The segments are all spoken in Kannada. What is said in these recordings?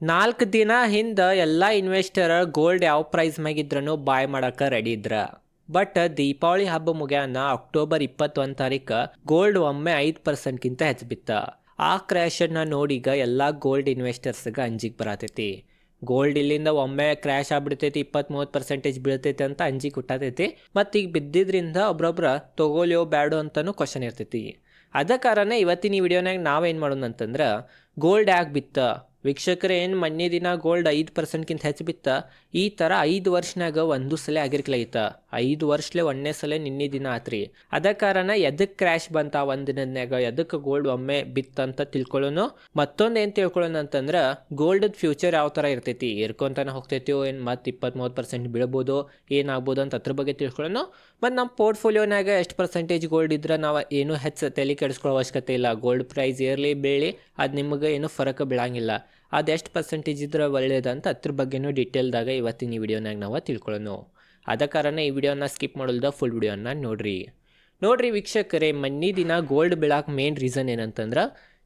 ನಾಲ್ಕು ದಿನ ಹಿಂದೆ ಎಲ್ಲ ಇನ್ವೆಸ್ಟರ್ ಗೋಲ್ಡ್ ಯಾವ ಪ್ರೈಸ್ ಮ್ಯಾಗಿದ್ರೂ ಬಾಯ್ ಮಾಡಕ್ಕೆ ರೆಡಿ ಇದ್ರ. ಬಟ್ ದೀಪಾವಳಿ ಹಬ್ಬ ಮುಗ್ಯಾನ ಅಕ್ಟೋಬರ್ ಇಪ್ಪತ್ತೊಂದು ತಾರೀಕು ಗೋಲ್ಡ್ ಒಮ್ಮೆ ಐದು ಪರ್ಸೆಂಟ್ಗಿಂತ ಹೆಚ್ಚು ಬಿತ್ತ. ಆ ಕ್ರ್ಯಾಶನ್ನು ನೋಡಿಗ ಎಲ್ಲ ಗೋಲ್ಡ್ ಇನ್ವೆಸ್ಟರ್ಸ್ಗೆ ಅಂಜಿಗೆ ಬರತೈತಿ. ಗೋಲ್ಡ್ ಇಲ್ಲಿಂದ ಒಮ್ಮೆ ಕ್ರ್ಯಾಶ್ ಆಗ್ಬಿಡ್ತೈತಿ ಇಪ್ಪತ್ತ್ ಮೂವತ್ತು ಪರ್ಸೆಂಟೇಜ್ ಬೀಳ್ತೈತಿ ಅಂತ ಅಂಜಿಗೆ ಹುಟ್ಟತೈತಿ. ಮತ್ತು ಈಗ ಬಿದ್ದಿದ್ರಿಂದ ಒಬ್ರೊಬ್ರ ತಗೋಲಿಯೋ ಬ್ಯಾಡೋ ಅಂತಲೂ ಕ್ವಶನ್ ಇರ್ತೈತಿ. ಅದ ಕಾರಣ ಇವತ್ತಿನ ಈ ವಿಡಿಯೋನಾಗ ನಾವೇನು ಮಾಡೋಣ ಅಂತಂದ್ರೆ ಗೋಲ್ಡ್ ಯಾಕೆ ಬಿತ್ತ? ವೀಕ್ಷಕರೇ, ಏನು ಮೊನ್ನೆ ದಿನ ಗೋಲ್ಡ್ ಐದು ಪರ್ಸೆಂಟ್ಗಿಂತ ಹೆಚ್ಚು ಬಿತ್ತ. ಈ ಥರ ಐದು ವರ್ಷನಾಗ ಒಂದು ಸಲ ಆಗಿರ್ಕಲೈತ. ಐದು ವರ್ಷಲೇ ಒಂದನೇ ಸಲ ನಿನ್ನೆ ದಿನ ಆತ್ರಿ. ಅದ ಕಾರಣ ಎದಕ್ಕೆ ಕ್ರ್ಯಾಶ್ ಬಂತ ಒಂದು ದಿನದಾಗ ಎದಕ್ಕೆ ಗೋಲ್ಡ್ ಒಮ್ಮೆ ಬಿತ್ತಂತ ತಿಳ್ಕೊಳ್ಳೋನು ಮತ್ತೊಂದು ಏನು ತಿಳ್ಕೊಳ್ಳೋಣ ಅಂತಂದ್ರೆ ಗೋಲ್ಡ್ ಫ್ಯೂಚರ್ ಯಾವ ಥರ ಇರ್ತೈತಿ? ಏರ್ಕೊಂತಾನೆ ಹೋಗ್ತೈತಿಯೋ, ಏನು ಮತ್ತೆ ಇಪ್ಪತ್ತ್ ಮೂವತ್ತು ಪರ್ಸೆಂಟ್ ಬೀಳ್ಬೋದು, ಏನಾಗ್ಬೋದು ಅಂತ ಅದ್ರ ಬಗ್ಗೆ ತಿಳ್ಕೊಳ್ಳೋಣ ಮತ್ತು ನಮ್ಮ ಪೋರ್ಟ್ಫೋಲಿಯೋನಾಗ ಎಷ್ಟು ಪರ್ಸೆಂಟೇಜ್ ಗೋಲ್ಡ್ ಇದ್ರೆ ನಾವು ಏನು ಹೆಚ್ಚು ತಲೆ ಕೆಡಿಸ್ಕೊಳ್ಳೋ ಅವಶ್ಯಕತೆ ಇಲ್ಲ. ಗೋಲ್ಡ್ ಪ್ರೈಸ್ ಇರಲಿ ಬೇಳಿ ಅದು ನಿಮಗೆ ಏನು ಫರಕ ಬೀಳಂಗಿಲ್ಲ. ಅದು ಎಷ್ಟು ಪರ್ಸೆಂಟೇಜ್ ಇದ್ರೆ ಒಳ್ಳೆಯದಂತ ಅದ್ರ ಬಗ್ಗೆನೂ ಡೀಟೇಲ್ದಾಗ ಇವತ್ತಿನ ಈ ವಿಡಿಯೋನಾಗ ನಾವು ತಿಳ್ಕೊಳ್ಳೋಣ ಅದ ಕಾರಣ ಈ ವಿಡಿಯೋನ ಸ್ಕಿಪ್ ಮಾಡೋಲ್ದ ಫುಲ್ ವಿಡಿಯೋನ ನೋಡ್ರಿ. ನೋಡ್ರಿ ವೀಕ್ಷಕರೇ, ಮನ್ನಿ ದಿನ ಗೋಲ್ಡ್ ಬೀಳಕ್ಕೆ ಮೇನ್ ರೀಸನ್ ಏನಂತಂದ್ರೆ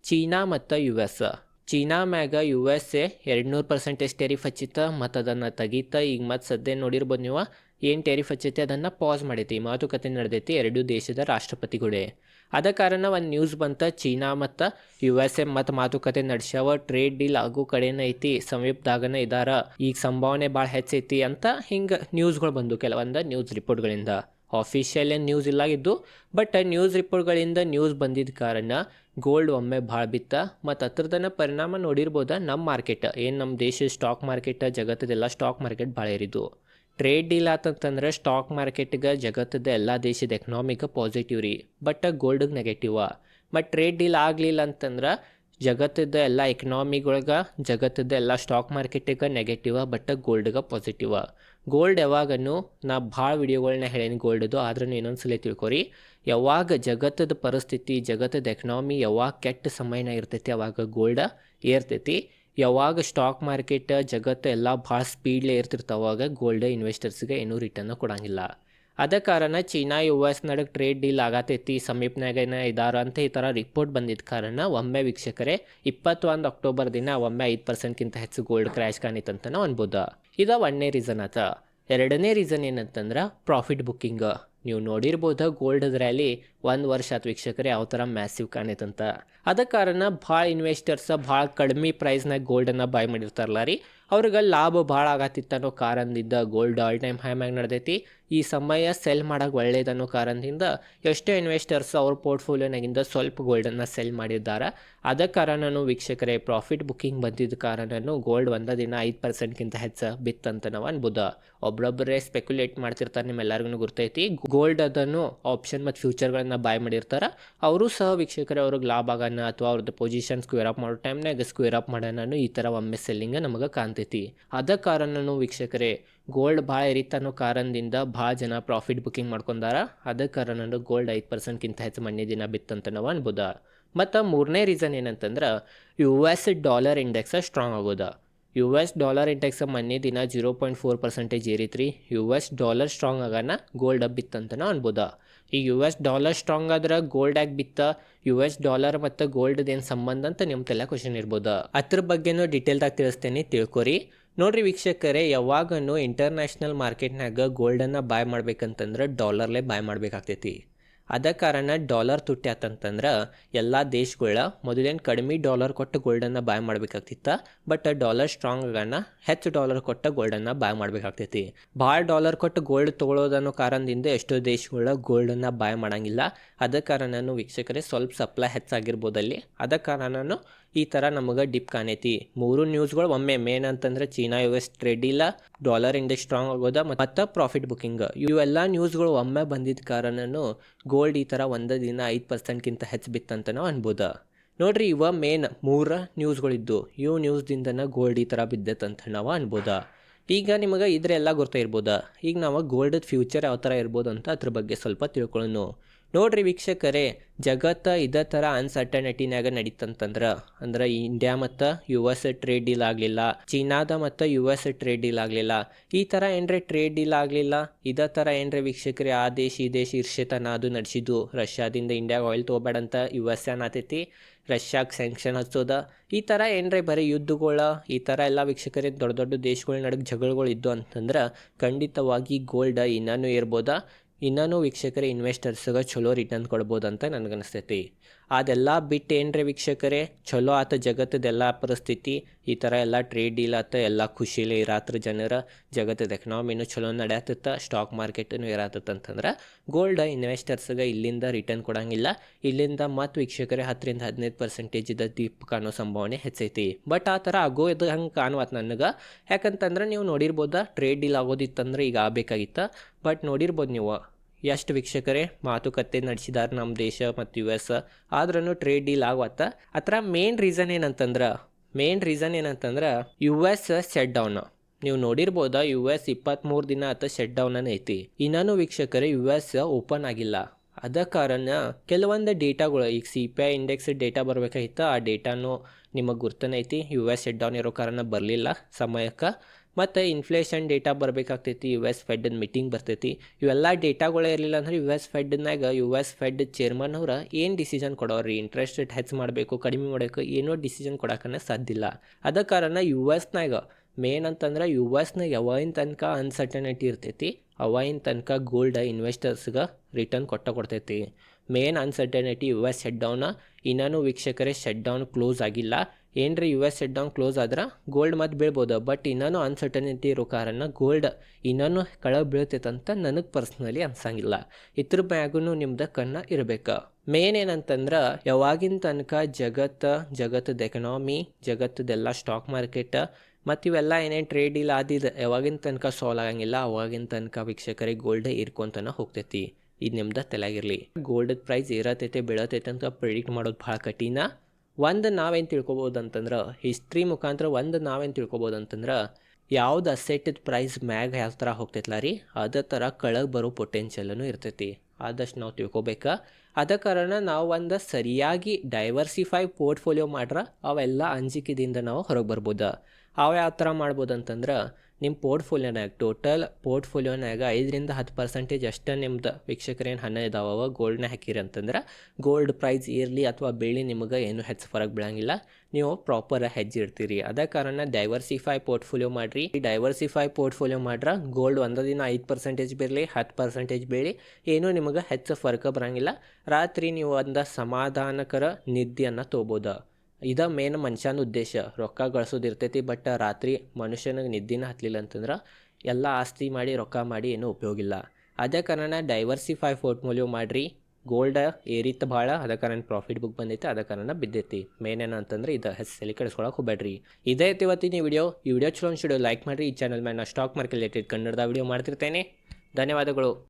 ಚೀನಾ ಮತ್ತು ಯು ಎಸ್ ಚೀನಾ ಮ್ಯಾಗ ಯು ಎಸ್ ಎ ಎರಡು ನೂರು ಪರ್ಸೆಂಟೇಜ್ ಟೆರಿಫ್ ಹಚ್ಚಿತ್ತ ಮತ್ತು ಅದನ್ನು ತೆಗೀತ. ಈಗ ಮತ್ತೆ ಸದ್ಯ ನೋಡಿರ್ಬೋದು ನೀವು ಏನು ಟೆರಿಫ್ ಹಚ್ಚೈತಿ ಅದನ್ನು ಪಾಸ್ ಮಾಡೈತಿ. ಮಾತುಕತೆ ನಡೆದೈತಿ ಎರಡೂ ದೇಶದ ರಾಷ್ಟ್ರಪತಿಗಳೇ. ಅದ ಕಾರಣ ಒಂದು ನ್ಯೂಸ್ ಬಂತ, ಚೀನಾ ಮತ್ತು ಯು ಎಸ್ ಎ ಮತ್ತು ಮಾತುಕತೆ ನಡೆಸ್ಯಾವ ಟ್ರೇಡ್ ಡೀಲ್ ಆಗೋ ಕಡೆನ ಐತಿ, ಸಮೀಪದಾಗನ ಇದಾರ. ಈಗ ಸಂಭಾವನೆ ಭಾಳ ಹೆಚ್ಚೈತಿ ಅಂತ ಹಿಂಗೆ ನ್ಯೂಸ್ಗಳು ಬಂದು ಕೆಲವೊಂದು ನ್ಯೂಸ್ ರಿಪೋರ್ಟ್ಗಳಿಂದ ಆಫೀಷಿಯಲ್ ಏನು ನ್ಯೂಸ್ ಇಲ್ಲಾಗಿದ್ದು ಬಟ್ ನ್ಯೂಸ್ ರಿಪೋರ್ಟ್ಗಳಿಂದ ನ್ಯೂಸ್ ಬಂದಿದ್ದ ಕಾರಣ ಗೋಲ್ಡ್ ಒಮ್ಮೆ ಭಾಳ ಬಿತ್ತ, ಮತ್ತು ಹತ್ರದನ ಪರಿಣಾಮ ನೋಡಿರ್ಬೋದ ನಮ್ಮ ಮಾರ್ಕೆಟ್ ಏನು ನಮ್ಮ ದೇಶದ ಸ್ಟಾಕ್ ಮಾರ್ಕೆಟ್ ಜಗತ್ತದೆಲ್ಲ ಸ್ಟಾಕ್ ಮಾರ್ಕೆಟ್ ಭಾಳ ಏರಿದ್ದು ಟ್ರೇಡ್ ಡೀಲ್ ಆತಂತಂದ್ರೆ ಸ್ಟಾಕ್ ಮಾರ್ಕೆಟ್ಗೆ ಜಗತ್ತದ ಎಲ್ಲ ದೇಶದ ಎಕನಾಮಿಗೆ ಪಾಸಿಟಿವ್ ರೀ, ಬಟ್ ಗೋಲ್ಡ್ಗೆ ನೆಗೆಟಿವ್. ಮತ್ತು ಟ್ರೇಡ್ ಡೀಲ್ ಆಗಲಿಲ್ಲ ಅಂತಂದ್ರೆ ಜಗತ್ತದ ಎಲ್ಲ ಎಕನಾಮಿಗಳಿಗೆ ಜಗತ್ತದ ಎಲ್ಲ ಸ್ಟಾಕ್ ಮಾರ್ಕೆಟಿಗೆ ನೆಗೆಟಿವ್, ಬಟ್ ಗೋಲ್ಡ್ಗೆ ಪಾಸಿಟಿವ್. ಗೋಲ್ಡ್ ಯಾವಾಗನು ನಾ ಭಾಳ ವಿಡಿಯೋಗಳನ್ನ ಹೇಳೀನಿ ಗೋಲ್ಡ್ದು, ಆದ್ರೂ ಇನ್ನೊಂದ್ಸಲ ತಿಳ್ಕೊರಿ. ಯಾವಾಗ ಜಗತ್ತದ ಪರಿಸ್ಥಿತಿ, ಜಗತ್ತದ ಎಕನಾಮಿ ಯಾವಾಗ ಕೆಟ್ಟ ಸಮಯನ ಇರ್ತೈತಿ, ಅವಾಗ ಗೋಲ್ಡ್ ಏರ್ತೈತಿ. ಯಾವಾಗ ಸ್ಟಾಕ್ ಮಾರ್ಕೆಟ್ ಜಗತ್ತು ಎಲ್ಲ ಭಾಳ ಸ್ಪೀಡ್ಲೇ ಇರ್ತಿರ್ತಾವಾಗ ಗೋಲ್ಡ್ ಇನ್ವೆಸ್ಟರ್ಸ್ಗೆ ಏನೂ ರಿಟರ್ನ್ ಕೊಡಂಗಿಲ್ಲ. ಅದ ಕಾರಣ ಚೀನಾ ಯು ಎಸ್ ನಡುವೆ ಟ್ರೇಡ್ ಡೀಲ್ ಆಗತೈತಿ, ಸಮೀಪನಾಗೇನ ಇದಾರ ಅಂತ ಈ ಥರ ರಿಪೋರ್ಟ್ ಬಂದಿದ್ದ ಕಾರಣ ಒಮ್ಮೆ ವೀಕ್ಷಕರೇ ಇಪ್ಪತ್ತೊಂದು ಅಕ್ಟೋಬರ್ ದಿನ ಒಮ್ಮೆ ಐದು ಪರ್ಸೆಂಟ್ಗಿಂತ ಹೆಚ್ಚು ಗೋಲ್ಡ್ ಕ್ರ್ಯಾಶ್ ಕಾಣಿತಂತ ಅನ್ಬೋದು. ಇದು ಒಂದನೇ ರೀಸನ್ ಆತ. ಎರಡನೇ ರೀಸನ್ ಏನಂತಂದ್ರೆ ಪ್ರಾಫಿಟ್ ಬುಕ್ಕಿಂಗ್ ನೀವು ನೋಡಿರ್ಬೋದು ಗೋಲ್ಡ್ ರ್ಯಾಲಿ ಒಂದು ವರ್ಷ ಆತು ವೀಕ್ಷಕರೇ, ಯಾವ ಥರ ಮ್ಯಾಸಿವ್ ಕಾಣೈತಂತ. ಅದ ಕಾರಣ ಭಾಳ ಇನ್ವೆಸ್ಟರ್ಸ ಭಾಳ ಕಡಿಮೆ ಪ್ರೈಸ್ನಾಗ ಗೋಲ್ಡನ್ನು ಬೈ ಮಾಡಿರ್ತಾರಲ್ಲ ರೀ. ಅವ್ರಿಗೆ ಲಾಭ ಭಾಳ ಆಗತ್ತಿತ್ತು ಅನ್ನೋ ಕಾರಣದಿಂದ ಗೋಲ್ಡ್ ಆಲ್ ಟೈಮ್ ಹೈ ಮ್ಯಾಗ ನಡೆದೈತಿ. ಈ ಸಮಯ ಸೆಲ್ ಮಾಡೋಕೆ ಒಳ್ಳೇದನ್ನೋ ಕಾರಣದಿಂದ ಎಷ್ಟೋ ಇನ್ವೆಸ್ಟರ್ಸ್ ಅವ್ರ ಪೋರ್ಟ್ಫೋಲಿಯೋನಾಗಿಂದ ಸ್ವಲ್ಪ ಗೋಲ್ಡನ್ನು ಸೆಲ್ ಮಾಡಿದ್ದಾರೆ. ಅದ ಕಾರಣನೂ ವೀಕ್ಷಕರೇ ಪ್ರಾಫಿಟ್ ಬುಕ್ಕಿಂಗ್ ಬಂದಿದ್ದ ಕಾರಣನೂ ಗೋಲ್ಡ್ ಒಂದ ದಿನ ಐದು ಪರ್ಸೆಂಟ್ಗಿಂತ ಹೆಚ್ಚು ಬಿತ್ತಂತ ನಾವು ಅನ್ಬೋದು. ಒಬ್ಬೊಬ್ಬರೇ ಸ್ಪೆಕ್ಯುಲೇಟ್ ಮಾಡ್ತಿರ್ತಾರೆ ನಿಮ್ಮೆಲ್ಲರಿಗೂ ಗೊತ್ತೈತಿ ಗೋಲ್ಡ್ ಅದನ್ನು ಆಪ್ಷನ್ ಮತ್ತು ಫ್ಯೂಚರ್ಗಳನ್ನು ಬಾಯ್ ಮಾಡಿರ್ತಾರೆ, ಅವರು ಸಹ ವೀಕ್ಷಕರೇ ಅವ್ರಿಗೆ ಲಾಭ ಆಗೋಣ ಅಥವಾ ಅವ್ರದ್ದು ಪೊಸಿಷನ್ ಸ್ಕ್ವೇರ್ ಅಪ್ ಮಾಡೋ ಟೈಮ್ನಾಗ ಸ್ಕ್ವೇರ್ ಅಪ್ ಮಾಡೋಣ ಈ ಥರ ಒಮ್ಮೆ ಸೆಲ್ಲಿಂಗ್ ನಮಗೆ ಕಾಣ್ತೈತಿ. ಅದ ಕಾರಣನೂ ವೀಕ್ಷಕರೇ ಗೋಲ್ಡ್ ಭಾಳ ಎರಿತ ಅನ್ನೋ ಕಾರಣದಿಂದ ಭಾಳ ಜನ ಪ್ರಾಫಿಟ್ ಬುಕ್ಕಿಂಗ್ ಮಾಡ್ಕೊಂಡಾರ ಅದ ಕಾರಣನೂ ಗೋಲ್ಡ್ ಐದು ಪರ್ಸೆಂಟ್ಗಿಂತ ಹೆಚ್ಚು ಮನೆ ದಿನ ಬಿತ್ತಂತ ನಾವು ಅನ್ಬೋದ. ಮತ್ತು ಮೂರನೇ ರೀಸನ್ ಏನಂತಂದ್ರೆ U S dollar index strong ಆಗೋದ. U S dollar index ಮೊನ್ನೆ ದಿನ ಜೀರೋ ಪಾಯಿಂಟ್ ಫೋರ್ ಪರ್ಸೆಂಟೇಜ್ ಏರಿತ್ರಿ ಯು ಎಸ್ ಡಾಲರ್ ಸ್ಟ್ರಾಂಗ್ ಆಗೋಣ ಗೋಲ್ಡ್ ಬಿತ್ತಂತ ನಾವು ಅನ್ಬೋದ. ಈ ಯು ಎಸ್ ಡಾಲರ್ ಸ್ಟ್ರಾಂಗ್ ಆದ್ರೆ ಗೋಲ್ಡ್ ಆಗಿ ಬಿತ್ತ ಯು ಎಸ್ ಡಾಲರ್ ಮತ್ತು ಗೋಲ್ಡ್ ಏನು ಸಂಬಂಧ ಅಂತ ನಿಮ್ಮ ತಲೆ ಕ್ವಶನ್ ಇರ್ಬೋದು. ಅದ್ರ ಬಗ್ಗೆನೂ ಡೀಟೇಲ್ದಾಗ ತಿಳಿಸ್ತೇನೆ, ತಿಳ್ಕೊರಿ. ನೋಡ್ರಿ ವೀಕ್ಷಕರೇ, ಯಾವಾಗನು ಇಂಟರ್ನ್ಯಾಷನಲ್ ಮಾರ್ಕೆಟ್ನಾಗ ಗೋಲ್ಡನ್ನು ಬಾಯ್ ಮಾಡ್ಬೇಕಂತಂದ್ರೆ ಡಾಲರ್ಲೇ ಬಾಯ್ ಮಾಡ್ಬೇಕಾಗ್ತೈತಿ. ಅದ ಕಾರಣ ಡಾಲರ್ ತುಟ್ಯಾತಂತಂದ್ರೆ ಎಲ್ಲ ದೇಶಗಳ ಮೊದಲೇನು ಕಡಿಮೆ ಡಾಲರ್ ಕೊಟ್ಟು ಗೋಲ್ಡನ್ನು ಬಾಯ್ ಮಾಡ್ಬೇಕಾಗ್ತಿತ್ತು, ಬಟ್ ಡಾಲರ್ ಸ್ಟ್ರಾಂಗ್ ಆಗೋಣ, ಹೆಚ್ಚು ಡಾಲರ್ ಕೊಟ್ಟು ಗೋಲ್ಡನ್ನು ಬಾಯ್ ಮಾಡ್ಬೇಕಾಗ್ತೈತಿ. ಭಾಳ ಡಾಲರ್ ಕೊಟ್ಟು ಗೋಲ್ಡ್ ತೊಗೊಳೋದನ್ನೋ ಕಾರಣದಿಂದ ಎಷ್ಟೋ ದೇಶಗಳ ಗೋಲ್ಡನ್ನು ಬಾಯ್ ಮಾಡೋಂಗಿಲ್ಲ. ಅದ ಕಾರಣನೂ ವೀಕ್ಷಕರೇ ಸ್ವಲ್ಪ ಸಪ್ಲೈ ಹೆಚ್ಚಾಗಿರ್ಬೋದಲ್ಲಿ. ಅದ ಕಾರಣನೂ ಈ ಥರ ನಮಗೆ ಡಿಪ್ ಕಾಣೈತಿ. ಮೂರು ನ್ಯೂಸ್ಗಳು ಒಮ್ಮೆ ಮೇನ್ ಅಂತಂದ್ರೆ ಚೀನಾ ಯು ಎಸ್ ಟ್ರೇಡ್ ಇಲ್ಲ ಡಾಲರ್ ಇಂಡೆಕ್ಸ್ ಸ್ಟ್ರಾಂಗ್ ಆಗೋದ ಮತ್ತು ಪ್ರಾಫಿಟ್ ಬುಕ್ಕಿಂಗ್ ಇವೆಲ್ಲ ನ್ಯೂಸ್ಗಳು ಒಮ್ಮೆ ಬಂದಿದ್ದ ಕಾರಣನು ಗೋಲ್ಡ್ ಈ ಥರ ಒಂದೇ ದಿನ ಐದು ಪರ್ಸೆಂಟ್ಗಿಂತ ಹೆಚ್ಚು ಬಿತ್ತಂತ ನಾವು ಅನ್ಬೋದ. ನೋಡ್ರಿ ಇವ ಮೇನ್ ಮೂರ ನ್ಯೂಸ್ಗಳಿದ್ದು ಇವು ನ್ಯೂಸ್ದಿಂದನ ಗೋಲ್ಡ್ ಈ ಥರ ಬಿದ್ದತ್ತಂತ ನಾವು ಅನ್ಬೋದ. ಈಗ ನಿಮಗೆ ಇದ್ರೆಲ್ಲ ಗೊತ್ತಾ ಇರ್ಬೋದ. ಈಗ ನಾವು ಗೋಲ್ಡ್ ಫ್ಯೂಚರ್ ಯಾವ ಥರ ಇರ್ಬೋದು ಅಂತ ಅದ್ರ ಬಗ್ಗೆ ಸ್ವಲ್ಪ ತಿಳ್ಕೊಳ್ಳೋಣ ನೋಡ್ರಿ ವೀಕ್ಷಕರೇ, ಜಗತ್ತ ಇದೇ ಥರ ಅನ್ಸರ್ಟನಿಟಿನಾಗ ನಡೀತಂತಂದ್ರೆ, ಅಂದ್ರೆ ಇಂಡಿಯಾ ಮತ್ತು ಯು ಎಸ್ ಟ್ರೇಡ್ ಡೀಲ್ ಆಗಲಿಲ್ಲ, ಚೀನಾದ ಮತ್ತು ಯು ಎಸ್ ಟ್ರೇಡ್ ಡೀಲ್ ಆಗಲಿಲ್ಲ. ಈ ಥರ ಏನ್ರೆ ಟ್ರೇಡ್ ಡೀಲ್ ಆಗಲಿಲ್ಲ? ಇದೇ ಥರ ಏನ್ರಿ ವೀಕ್ಷಕರೇ, ಆ ದೇಶ ಈ ದೇಶ ಇರ್ಷೆತನ ಅದು ನಡೆಸಿದ್ದು? ರಷ್ಯಾದಿಂದ ಇಂಡಿಯಾಗ ಆಯಿಲ್ ತೊಗೋಬೇಡಂತ ಯು ಎಸ್ ಏನಾತೈತಿ ರಷ್ಯಾಗೆ ಸ್ಯಾಂಕ್ಷನ್ ಹಚ್ಚೋದ? ಈ ಥರ ಏನ್ರಿ ಬರೀ ಯುದ್ಧಗಳ, ಈ ಥರ ಎಲ್ಲ ವೀಕ್ಷಕರೇ ದೊಡ್ಡ ದೊಡ್ಡ ದೇಶಗಳ ನಡುವೆ ಜಗಳಗಳು ಇದ್ದು ಅಂತಂದ್ರೆ, ಖಂಡಿತವಾಗಿ ಗೋಲ್ಡ್ ಇನ್ನೂ ಇರ್ಬೋದಾ? ಇನ್ನೂ ವೀಕ್ಷಕರೇ ಇನ್ವೆಸ್ಟರ್ಸ್ಗೆ ಚಲೋ ರಿಟರ್ನ್ ಕೊಡ್ಬೋದು ಅಂತ ನನಗನ್ನಿಸ್ತೈತಿ ಅದೆಲ್ಲ ಬಿಟ್ಟು ಏನ್ರಿ ವೀಕ್ಷಕರೇ? ಚಲೋ ಆತ ಜಗತ್ತದೆಲ್ಲ ಪರಿಸ್ಥಿತಿ, ಈ ಥರ ಎಲ್ಲ ಟ್ರೇಡ್ ಡೀಲ್ ಆತ, ಎಲ್ಲ ಖುಷಿಲಿ ಇರಾತ್ರ ಜನರ ಜಗತ್ತದ ಎಕನಾಮಿನೂ ಚಲೋ ನಡೆಯತ್ತ ಸ್ಟಾಕ್ ಮಾರ್ಕೆಟೂ ಇರತ್ತಂತಂದ್ರೆ ಗೋಲ್ಡ್ ಇನ್ವೆಸ್ಟರ್ಸ್ಗೆ ಇಲ್ಲಿಂದ ರಿಟರ್ನ್ ಕೊಡಂಗಿಲ್ಲ. ಇಲ್ಲಿಂದ ಮತ್ತು ವೀಕ್ಷಕರೇ ಹತ್ತರಿಂದ ಹದಿನೈದು ಪರ್ಸೆಂಟೇಜ್ ಇದ್ದ ದೀಪ್ ಕಾಣೋ ಸಂಭಾವನೆ ಹೆಚ್ಚೈತಿ. ಬಟ್ ಆ ಥರ ಆಗೋದು ಹಂಗೆ ಕಾಣುವತ್ತು ನನಗೆ. ಯಾಕಂತಂದ್ರೆ ನೀವು ನೋಡಿರ್ಬೋದ ಟ್ರೇಡ್ ಡೀಲ್ ಆಗೋದಿತ್ತಂದ್ರೆ ಈಗ ಆಗಬೇಕಾಗಿತ್ತು. ಬಟ್ ನೋಡಿರ್ಬೋದು ನೀವು. ಎಷ್ಟು ವೀಕ್ಷಕರೇ, ಮಾತುಕತೆ ನಡೆಸಿದಾರೆ ನಮ್ಮ ದೇಶ ಮತ್ತು ಯು ಎಸ್ ಆದ್ರೂ ಟ್ರೇಡ್ ಡೀಲ್ ಆಗುವತ್ತ ಅತ್ರ ಮೇನ್ ರೀಸನ್ ಏನಂತಂದ್ರೆ ಮೇನ್ ರೀಸನ್ ಏನಂತಂದ್ರೆ ಯು ಎಸ್ ಸೆಟ್ ಡೌನ್ ನೀವು ನೋಡಿರ್ಬೋದ ಯು ಎಸ್ ಇಪ್ಪತ್ತ್ಮೂರು ದಿನ ಆತ ಶೆಟ್ ಡೌನ್ ಐತಿ. ಇನ್ನೂ ವೀಕ್ಷಕರೇ ಯು ಎಸ್ ಓಪನ್ ಆಗಿಲ್ಲ. ಅದ ಕಾರಣ ಕೆಲವೊಂದು ಡೇಟಾಗಳು, ಈಗ C P I index data ಬರಬೇಕಾಗಿತ್ತು, ಆ ಡೇಟಾನು ನಿಮಗೆ ಗುರ್ತನೈತಿ. ಯು ಎಸ್ ಶೆಟ್ ಡೌನ್ ಇರೋ ಕಾರಣ ಬರಲಿಲ್ಲ ಸಮಯಕ್ಕೆ. ಮತ್ತು ಇನ್ಫ್ಲೇಷನ್ ಡೇಟಾ ಬರಬೇಕಾಗ್ತೈತಿ ಯು ಎಸ್ ಫೆಡ್ನ ಮೀಟಿಂಗ್ ಬರ್ತೈತಿ. ಇವೆಲ್ಲ ಡೇಟಾಗಳೇ ಇರಲಿಲ್ಲ ಅಂದ್ರೆ ಯು ಎಸ್ ಫೆಡ್ನಾಗ ಯು ಎಸ್ ಫೆಡ್ ಚೇರ್ಮನ್ ಅವ್ರ ಏನು ಡಿಸಿಷನ್ ಕೊಡೋರಿ? ಇಂಟ್ರೆಸ್ಟ್ ರೇಟ್ ಹೆಚ್ಚು ಮಾಡಬೇಕು, ಕಡಿಮೆ ಮಾಡಬೇಕು, ಏನೋ ಡಿಸಿಷನ್ ಕೊಡೋಕನ್ನ ಸಾಧ್ಯ ಇಲ್ಲ. ಅದ ಕಾರಣ ಯು ಎಸ್ನಾಗ ಮೇನ್ ಅಂತಂದ್ರೆ ಯು ಎಸ್ನಾಗ ಯಾವಾಗಿನ ತನಕ ಅನ್ಸರ್ಟನಿಟಿ ಇರ್ತೈತಿ, ಅವಾಗಿನ ತನಕ ಗೋಲ್ಡ್ ಇನ್ವೆಸ್ಟರ್ಸ್ಗೆ ರಿಟರ್ನ್ ಕೊಟ್ಟ ಕೊಡ್ತೈತಿ. Main uncertainty U S shut down ಇನ್ನೂ ವೀಕ್ಷಕರೇ ಶಟ್ ಡೌನ್ ಕ್ಲೋಸ್ ಆಗಿಲ್ಲ. ಏನ್ರಿ U S shut down close ಆದ್ರೆ ಗೋಲ್ಡ್ ಮತ್ತು ಬೀಳ್ಬೋದು. ಬಟ್ ಇನ್ನೂ ಅನ್ಸರ್ಟನಿಟಿ ಇರೋ ಕಾರಣ ಗೋಲ್ಡ್ ಇನ್ನೂ ಕೆಳಗೆ ಬೀಳ್ತೈತಂತ ನನಗೆ ಪರ್ಸ್ನಲಿ ಅನ್ಸಂಗಿಲ್ಲ. ಇದ್ರ ಮ್ಯಾಗೂ ನಿಮ್ದು ಕಣ್ಣ ಇರಬೇಕು. ಮೇನ್ ಏನಂತಂದ್ರೆ ಯಾವಾಗಿನ ತನಕ ಜಗತ್ತು, ಜಗತ್ತದ ಎಕನಾಮಿ ಜಗತ್ತದೆಲ್ಲ ಸ್ಟಾಕ್ ಮಾರ್ಕೆಟ್ ಮತ್ತು ಇವೆಲ್ಲ ಏನೇನು ಟ್ರೇಡ್ ಇಲ್ಲ ಆದಿದ ಯಾವಾಗಿನ ತನಕ ಸಾಲ್ವ್ ಆಗಂಗಿಲ್ಲ, ಅವಾಗಿನ ತನಕ ವೀಕ್ಷಕರಿಗೆ ಗೋಲ್ಡ್ ಇರ್ಕೊಂತನ ಹೋಗ್ತೈತಿ. ಇದು ನಿಮ್ದು ತಲೆಯಾಗಿರಲಿ ಗೋಲ್ಡ್ ಪ್ರೈಸ್ ಏರತೈತೆ, ಬೀಳತೈತೆ ಅಂತ ಪ್ರಿಡಿಕ್ಟ್ ಮಾಡೋದು ಭಾಳ ಕಠಿಣ. ಒಂದು ನಾವೇನು ತಿಳ್ಕೊಬೋದು ಅಂತಂದ್ರೆ ಹಿಸ್ಟ್ರಿ ಮುಖಾಂತರ ಒಂದು ನಾವೇನು ತಿಳ್ಕೊಬೋದು ಅಂತಂದ್ರೆ ಯಾವ್ದು ಅಸೆಟ್ಟಿದ ಪ್ರೈಸ್ ಮ್ಯಾಗ ಯಾವ ಥರ ಹೋಗ್ತೈತಲ್ಲ ರೀ, ಅದೇ ಥರ ಕೆಳಗೆ ಬರೋ ಪೊಟೆನ್ಷಿಯಲೂ ಇರ್ತೈತಿ. ಆದಷ್ಟು ನಾವು ತಿಳ್ಕೊಬೇಕಾ. ಅದ ಕಾರಣ ನಾವು ಒಂದು ಸರಿಯಾಗಿ ಡೈವರ್ಸಿಫೈ ಪೋರ್ಟ್ಫೋಲಿಯೋ ಮಾಡ್ರೆ, ಅವೆಲ್ಲ ಅಂಜಿಕೆದಿಂದ ನಾವು ಹೊರಗೆ ಬರ್ಬೋದು. ಅವು ಯಾವ ಥರ ಮಾಡ್ಬೋದು ಅಂತಂದ್ರೆ ನಿಮ್ಮ ಪೋರ್ಟ್ಫೋಲಿಯೋನಾಗ, ಟೋಟಲ್ ಪೋರ್ಟ್ಫೋಲಿಯೋನಾಗ ಐದರಿಂದ ಹತ್ತು ಪರ್ಸೆಂಟೇಜ್ ಅಷ್ಟೇ ನಿಮ್ದು ವೀಕ್ಷಕರೇನು ಹಣ ಇದಾವ ಗೋಲ್ಡ್ನ ಹಾಕಿರಿ ಅಂತಂದ್ರೆ ಗೋಲ್ಡ್ ಪ್ರೈಸ್ ಇರಲಿ ಅಥವಾ ಬೆಳ್ಳಿ ನಿಮಗೆ ಏನು ಹೆಚ್ಚು ಫರಕ್ ಬೀಳಂಗಿಲ್ಲ. ನೀವು ಪ್ರಾಪರ್ ಹೆಜ್ಜೆ ಇರ್ತೀರಿ ಅದ ಕಾರಣ ಡೈವರ್ಸಿಫೈ ಪೋರ್ಟ್ಫೋಲಿಯೋ ಮಾಡಿರಿ. ಈ ಡೈವರ್ಸಿಫೈ ಪೋರ್ಟ್ಫೋಲಿಯೋ ಮಾಡ್ರೆ ಗೋಲ್ಡ್ ಒಂದು ದಿನ ಐದು ಪರ್ಸೆಂಟೇಜ್ ಬೀರಲಿ, ಹತ್ತು ಪರ್ಸೆಂಟೇಜ್ ಬೆಳಿ ಏನೂ ನಿಮಗೆ ಹೆಚ್ಚು ಫರ್ಕ ಬರೋಂಗಿಲ್ಲ. ರಾತ್ರಿ ನೀವು ಒಂದು ಸಮಾಧಾನಕರ ನಿದ್ದೆಯನ್ನು ತೊಗೋಬೋದು ಇದ ಮೇನ್ ಮನುಷ್ಯನ ಉದ್ದೇಶ. ರೊಕ್ಕ ಗಳಿಸೋದು ಇರ್ತೈತಿ ಬಟ್ ರಾತ್ರಿ ಮನುಷ್ಯನಿಗೆ ನಿದ್ದಿನ ಹತ್ತಲಿಲ್ಲ ಅಂತಂದ್ರೆ ಎಲ್ಲ ಆಸ್ತಿ ಮಾಡಿ, ರೊಕ್ಕ ಮಾಡಿ ಏನೂ ಉಪಯೋಗ ಇಲ್ಲ. ಅದೇ ಕಾರಣ ಡೈವರ್ಸಿಫೈ ಪೋರ್ಟ್ಫೋಲಿಯೋ ಮಾಡಿರಿ. ಗೋಲ್ಡ್ ಏರಿತ್ತು ಭಾಳ, ಅದ ಕಾರಣ ಪ್ರಾಫಿಟ್ ಬುಕ್ ಬಂದೈತಿ, ಅದ ಕಾರಣ ಬಿದ್ದೈತಿ. ಮೇನ್ ಅಂತಂದ್ರೆ ಇದು ಹೆಸರಲ್ಲಿ ಕಳಿಸ್ಕೊಳಕ್ಕೆ ಹೋಗ್ಬೇಡ್ರಿ ಇದೇ ಐತಿ ಇವತ್ತಿನ ವಿಡಿಯೋ ಈ ವಿಡಿಯೋ ಚಲೋ ಅನ್ಸಿಡಿಯೋ ಲೈಕ್ ಮಾಡಿರಿ. ಈ ಚಾನಲ್ ಮೇಲೆ ನಾನು ಸ್ಟಾಕ್ ಮಾರ್ಕೆಟ್ ರಿಲೇಟೆಡ್ ಕನ್ನಡದ ವಿಡಿಯೋ ಮಾಡ್ತಿರ್ತೇನೆ. ಧನ್ಯವಾದಗಳು.